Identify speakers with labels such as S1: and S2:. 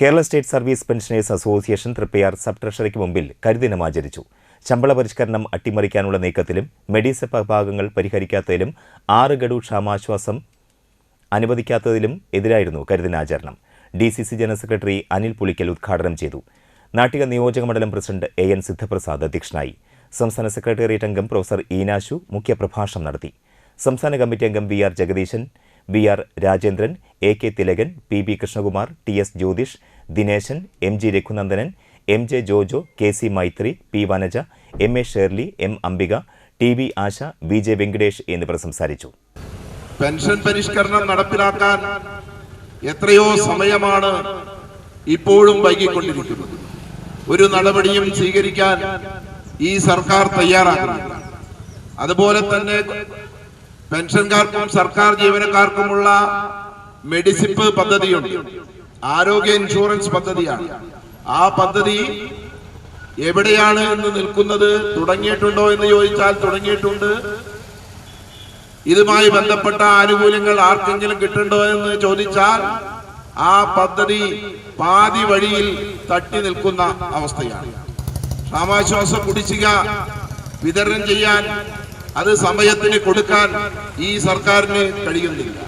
S1: Kerala state service pensioners association Thriprayar sub ട്രഷറിക്ക് മുമ്പിൽ കരിദിനം ആചരിച്ചു. ശമ്പള പരിഷ്കരണം അട്ടിമറിക്കാനുള്ള നീക്കത്തിലും മെഡിസെപ് ഭാഗങ്ങൾ പരിഹരിക്കാത്തതിലും ആറ് ഗഡു ക്ഷാമാശ്വാസം അനുവദിക്കാത്തതിലും എതിരായിരുന്നു കരിദിനാചരണം. D C C general secretary Anil Pulikkal ഉദ്ഘാടനം ചെയ്തു. നാട്ടിക നിയോജക മണ്ഡലം പ്രസിഡന്റ് എ എൻ സിദ്ധപ്രസാദ് അധ്യക്ഷനായി. സംസ്ഥാന സെക്രട്ടേറിയറ്റ് അംഗം പ്രൊഫസർ ഈനാശു മുഖ്യപ്രഭാഷണം നടത്തി. സംസ്ഥാന കമ്മിറ്റി അംഗം V R Jagadeeshan V R Rajendran A K Thilakan P B Krishnakumar T S Jyothish Dineshan M G Raghunandanan M J Jojo K C Maithri P Vanaja M A Shirley M Ambika T V Asha V J Venkatesh എന്നിവർ സംസാരിച്ചു.
S2: Pension പരിഷ്കരണം നടപ്പിലാക്കാൻ എത്രയോ സമയമാണ് ഇപ്പോഴും വൈകിക്കൊണ്ടിരിക്കുന്നത്. ഒരു നടപടിയും സ്വീകരിക്കാൻ ഈ സർക്കാർ തയ്യാറാകുന്നു അതുപോലെ തന്നെ പെൻഷൻകാർക്കും സർക്കാർ ജീവനക്കാർക്കുമുള്ള മെഡിസിപ്പ് പദ്ധതിയുണ്ട്. ആരോഗ്യ ഇൻഷുറൻസ് പദ്ധതിയാണ്. ആ പദ്ധതി എവിടെയാണ് എന്ന് നിൽക്കുന്നത് തുടങ്ങിയിട്ടുണ്ടോ എന്ന് ചോദിച്ചാൽ തുടങ്ങിയിട്ടുണ്ട്. ഇതുമായി ബന്ധപ്പെട്ട ആനുകൂല്യങ്ങൾ ആർക്കെങ്കിലും കിട്ടുന്നുണ്ടോ എന്ന് ചോദിച്ചാൽ ആ പദ്ധതി പാതി വഴിയിൽ തട്ടി നിൽക്കുന്ന അവസ്ഥയാണ്. ക്ഷാമാശ്വാസ കുടിശ്ശിക വിതരണം ചെയ്യാൻ അത് സമയത്തിന് കൊടുക്കാൻ ഈ സർക്കാരിന് കഴിയുന്നില്ല.